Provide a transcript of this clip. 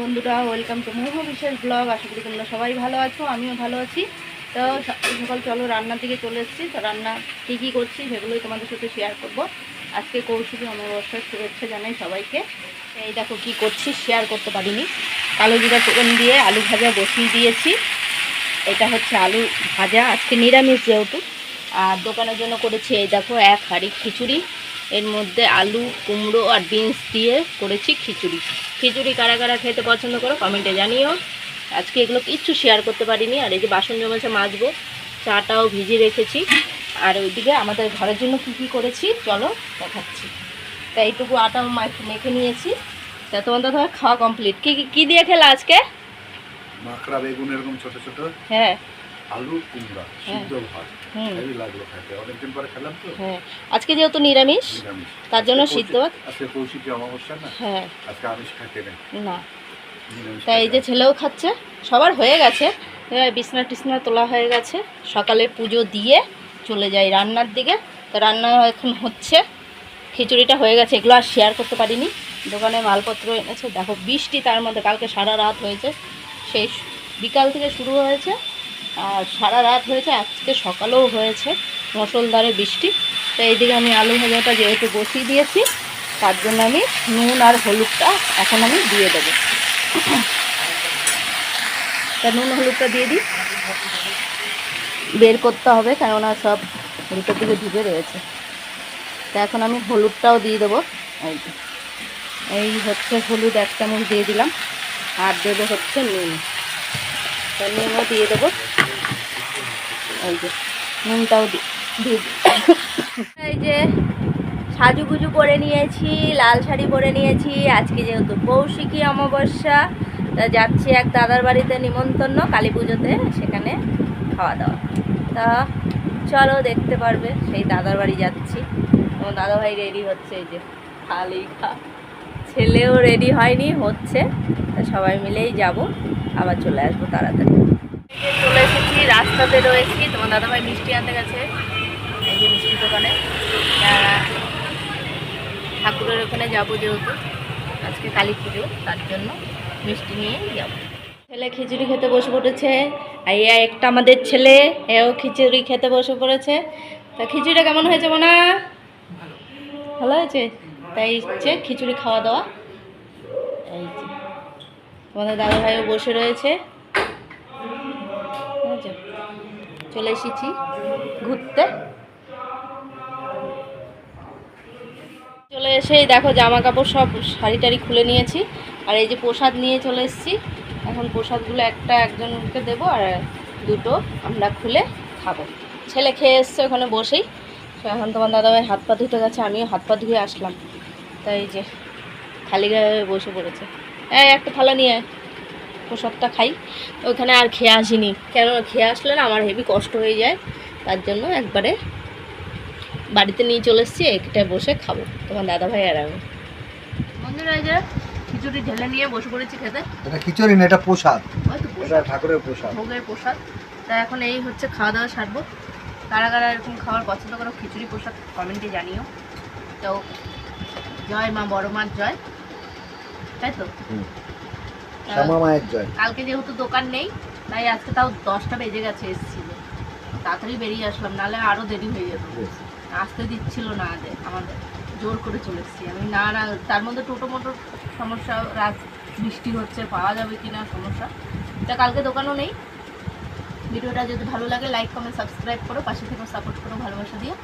বন্ধুরা welcome to মোহ বিশেষ ব্লগ আশা করি তোমরা সবাই ভালো আছো, আমিও ভালো আছি। তো সকাল চলো রান্নার দিকে চলে এসেছি। তো রান্না কী কী করছি সেগুলোই তোমাদের সাথে শেয়ার করব। আজকে কৌশিকী অমাবস্যার শুভেচ্ছা জানাই সবাইকে। এই দেখো কী করছি শেয়ার করতে পারিনি। কালো জিরা ফোড়ন দিয়ে আলু ভাজা বসিয়ে দিয়েছি। এটা হচ্ছে আলু ভাজা। আজকে নিরামিষ যেহেতু। আর দোকানের জন্য করেছি এই দেখো এক হাঁড়ি খিচুড়ি। এর মধ্যে আলু কুমড়ো আর বিনস দিয়ে করেছি খিচুড়ি। খিচুড়ি কারা কারা খেতে পছন্দ করো কমেন্টে জানিও। আজকে এগুলো কিচ্ছু শেয়ার করতে পারিনি। আর এই যে বাসন জমেছে মাজবো চাটাও ভিজিয়ে রেখেছি। আর ওইদিকে আমাদের ঘরের জন্য কী কী করেছি চলো দেখাচ্ছি। তা এইটুকু আটা মা- মেখে নিয়েছি। তা তোমাদের ধর খাওয়া কমপ্লিট কী কী- কী দিয়ে খেলা আজকে? মাকড়া বেগুন এরকম ছোট ছোট? হ্যাঁ। আলু কুমড়া সিদ্ধ ভাত হেভি লাগল খেতে। অনেকদিন পরে খেলাম তো। হ্যাঁ। আজকে যেহেতু নিরামিষ তার জন্য সিদ্ধ ভাত। আজকে কৌশিকী অমাবস্যা না? হ্যাঁ। আজকে আমিষ খাইতে না। তাই এই যে ছেলেও খাচ্ছে সবার হয়ে গেছে। বিছনা টিছনা তোলা হয়ে গেছে। সকালে পুজো দিয়ে চলে যাই রান্নার দিকে। তো রান্না এখন হচ্ছে। খিচুড়িটা হয়ে গেছে এগুলো আর শেয়ার করতে পারিনি। দোকানে মালপত্র এনেছে। দেখো বৃষ্টি তার মধ্যে কালকে সারা রাত হয়েছে। সেই বিকাল থেকে শুরু হয়েছে। আর সারা রাত হয়েছে, আজকে সকালেও হয়েছে মুসলধারে বৃষ্টি। তো এইদিকে আমি আলু ভাজাটা যেহেতু বসিয়ে দিয়েছি, তার জন্য আমি নুন আর হলুদটা এখন আমি দিয়ে দেবো। তা নুন হলুদটা দিয়ে দিই। বের করতে হবে, কেননা সব ভিতর দিকে ঢুকে রয়েছে। তা এখন আমি হলুদটাও দিয়ে দেবো। এই হচ্ছে হলুদ এক চামচ দিয়ে দিলাম। আর দেবো হচ্ছে নুন। নুনও দিয়ে দেবো। এই যে, নুনটাও এই যে, সাজুগুজু করে নিয়েছি, লাল শাড়ি পরে নিয়েছি। আজকে যেহেতু কৌশিকী অমাবস্যা, তা যাচ্ছি এক দাদার বাড়িতে নিমন্ত্রণ, কালী পুজোতে সেখানে খাওয়া দাওয়া। তা চলো দেখতে পারবে, সেই দাদার বাড়ি যাচ্ছি। আমার দাদা ভাই রেডি হচ্ছে, এই যে খালি খা, ছেলেও রেডি হয়নি, হচ্ছে। সবাই মিলেই যাব আবার চলে আসব তাড়াতাড়ি। চলে এসেছি রাস্তাতে রয়েছি। তোমার দাদা ভাই মিষ্টি আনতে গেছে। এই যে মিষ্টি দোকানে। ঠাকুরের ওখানে যাব যেহেতু আজকে কালী পুজো তার জন্য মিষ্টি নিয়ে যাব। ছেলে খিচুড়ি খেতে বসে পড়েছে। আর এই একটা আমাদের ছেলে এও খিচুড়ি খেতে বসে পড়েছে। তা খিচুড়িটা কেমন হয়েছে মনা? ভালো। হয়েছে? তাই হচ্ছে খিচুড়ি খাওয়া দাওয়া। এই তোমাদের দাদা ভাইও বসে রয়েছে। চলে এসেছি ঘুরতে। চলে এসেই দেখো জামা কাপড় সব শাড়ি টাড়ি খুলে নিয়েছি। আর এই যে প্রসাদ নিয়ে চলে এসেছি। এখন প্রসাদগুলো একটা একজনকে দেবো আর দুটো আমরা খুলে খাব। ছেলে খেয়ে এসছে ওখানে বসেই। তো এখন তোমার দাদাভাই হাত পা ধুতে গেছে, আমিও হাত পা ধুয়ে আসলাম। তাই যে খালি গায়ে বসে পড়েছে। এই একটা থালা নিয়ে। প্রসাদটা খাই। ওইখানে আর খেয়ে আসিনি। কেন খেয়ে আসলে না আমার হেভি কষ্ট হয়ে যায়। তার জন্য একবারে বাড়িতে নিয়ে চলে এসেছি একটা বসে খাব। তোমার দাদা ভাই আর আমি। বন্ধুরা যে খিচুড়ি ঢেলে নিয়ে বসে পড়েছি খেতে। এটা খিচুড়ি না এটা প্রসাদ। এটা প্রসাদ। ঠাকুরের প্রসাদ। ভোগের প্রসাদ। তা এখন এই হচ্ছে খাওয়া দাওয়া সারবো। কারা কারা এরকম খাওয়ার পছন্দ করো খিচুড়ি প্রসাদ কমেন্টে জানিও। তো জয় মা বড় মার জয়। তাই তো? শ্যামা মায়ের জয়। কালকে যেহেতু দোকান নেই তাই আজকে তাও দশটা বেজে গেছে এসেছিল। তাড়াতাড়ি বেরিয়ে আসলাম নাহলে আরও দেরি হয়ে যেত। আসতে দিচ্ছিল না আমাদের জোর করে চলে এসেছি। আমি না না তার মধ্যে টোটো মোটোর সমস্যা রাত বৃষ্টি হচ্ছে পাওয়া যাবে কি না সমস্যা। তা কালকে দোকানও নেই। ভিডিওটা যদি ভালো লাগে লাইক কমেন্ট সাবস্ক্রাইব করো পাশে থেকে সাপোর্ট করো ভালোবাসা দিয়ে।